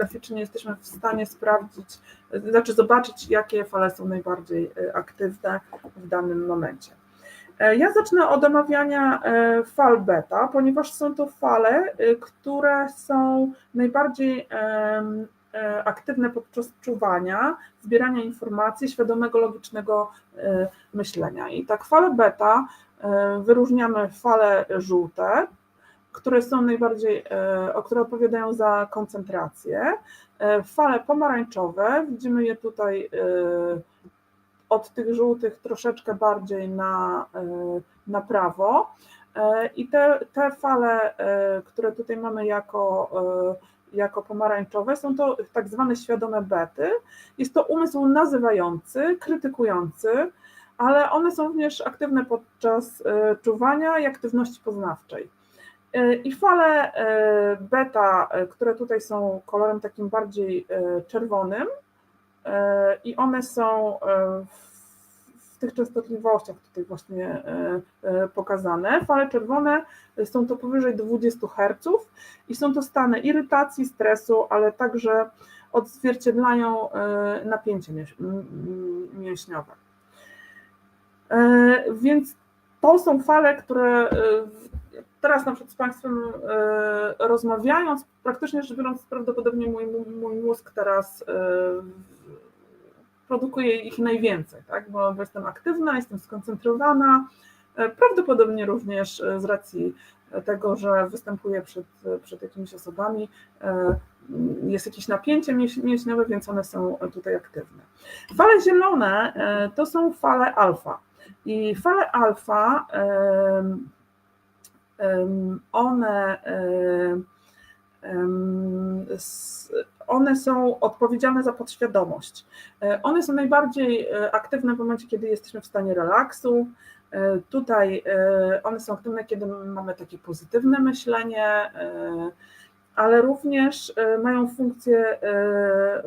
graficznie jesteśmy w stanie sprawdzić, znaczy zobaczyć, jakie fale są najbardziej aktywne w danym momencie. Ja zacznę od omawiania fal beta, ponieważ są to fale, które są najbardziej E, aktywne podczas czuwania, zbierania informacji, świadomego, logicznego e, myślenia. I tak fale beta e, wyróżniamy fale żółte, które są najbardziej, które odpowiadają za koncentrację. Fale pomarańczowe, widzimy je tutaj od tych żółtych troszeczkę bardziej na, na prawo. I te, te fale, które tutaj mamy jako jako pomarańczowe, są to tak zwane świadome bety. Jest to umysł nazywający, krytykujący, ale one są również aktywne podczas e, czuwania i aktywności poznawczej. E, I fale e, beta, które tutaj są kolorem takim bardziej czerwonym, i one są w tych częstotliwościach tutaj właśnie e, e, pokazane. Fale czerwone są to powyżej 20 Hz i są to stany irytacji, stresu, ale także odzwierciedlają e, napięcie mięśniowe. Więc to są fale, które teraz na przykład z Państwem rozmawiając, praktycznie rzecz biorąc, prawdopodobnie mój, mój mózg teraz produkuję ich najwięcej, tak? bo jestem aktywna, jestem skoncentrowana, e, prawdopodobnie również e, z racji tego, że występuję przed, przed jakimiś osobami, e, jest jakieś napięcie mięśniowe, więc one są tutaj aktywne. Fale zielone to są fale alfa. I fale alfa, one one są odpowiedzialne za podświadomość. E, one są najbardziej e, aktywne w momencie, kiedy jesteśmy w stanie relaksu. E, tutaj one są aktywne, kiedy mamy takie pozytywne myślenie, ale również mają funkcje,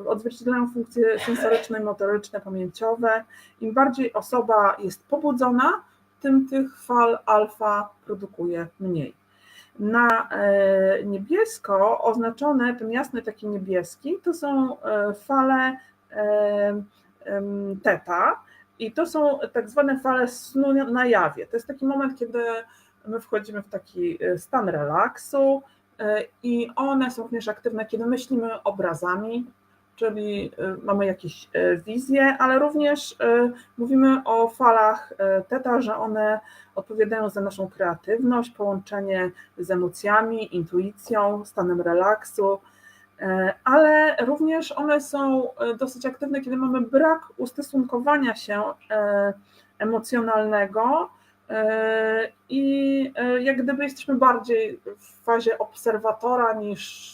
odzwierciedlają funkcje sensoryczne, motoryczne, pamięciowe. Im bardziej osoba jest pobudzona, tym tych fal alfa produkuje mniej. Na e, niebiesko oznaczone, ten jasny taki niebieski, to są e, fale e, teta i to są tak zwane fale snu na jawie. To jest taki moment, kiedy my wchodzimy w taki stan relaksu i one są również aktywne, kiedy myślimy obrazami, czyli y, mamy jakieś y, wizje, ale również y, mówimy o falach teta, że one odpowiadają za naszą kreatywność, połączenie z emocjami, intuicją, stanem relaksu, ale również one są dosyć aktywne, kiedy mamy brak ustosunkowania się emocjonalnego i jak gdyby jesteśmy bardziej w fazie obserwatora niż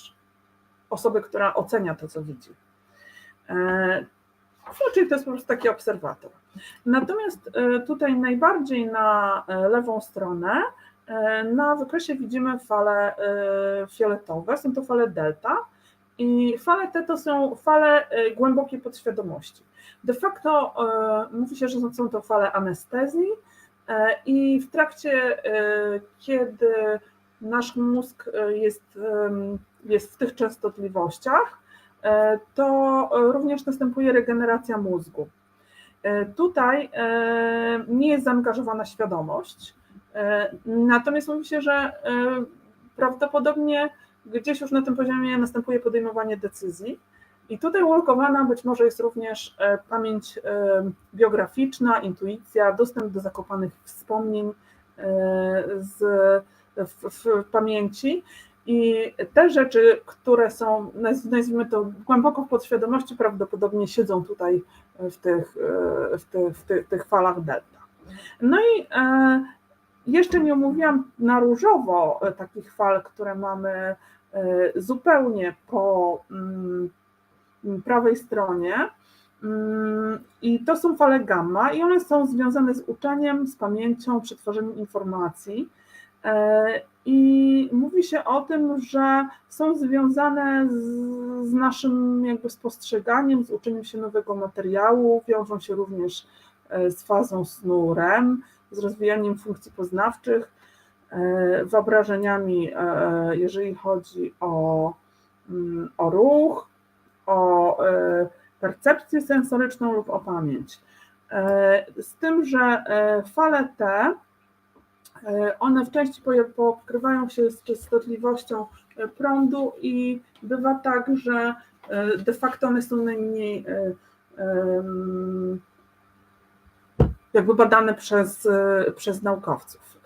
osoby, która ocenia to, co widzi. E, czyli to jest po prostu taki obserwator. Natomiast e, tutaj najbardziej na e, lewą stronę na wykresie widzimy fale fioletowe, są to fale delta i fale te to są fale głębokiej podświadomości. De facto mówi się, że są to fale anestezji i w trakcie, kiedy nasz mózg jest, jest w tych częstotliwościach, to również następuje regeneracja mózgu. E, tutaj e, nie jest zaangażowana świadomość, natomiast mówi się, że prawdopodobnie gdzieś już na tym poziomie następuje podejmowanie decyzji. I tutaj ulokowana być może jest również pamięć biograficzna, intuicja, dostęp do zakopanych wspomnień z, w, w pamięci. I te rzeczy, które są, nazwijmy to, głęboko w podświadomości, prawdopodobnie siedzą tutaj w tych, w tych, w tych, tych falach delta. No i e, jeszcze nie omówiłam na różowo takich fal, które mamy e, zupełnie po mm, prawej stronie. Mm, I to są fale gamma, i one są związane z uczeniem, z pamięcią, przetworzeniem informacji. E, I mówi się o tym, że są związane z, z, naszym jakby spostrzeganiem, z uczeniem się nowego materiału, wiążą się również e, z fazą snu REM, z rozwijaniem funkcji poznawczych, e, wyobrażeniami, jeżeli chodzi o mm, o ruch, o e, percepcję sensoryczną lub o pamięć. E, Z tym, że e, fale te, e, one w części pokrywają się z częstotliwością e, prądu i bywa tak, że e, de facto one są najmniej e, jakby badane przez, e, przez naukowców.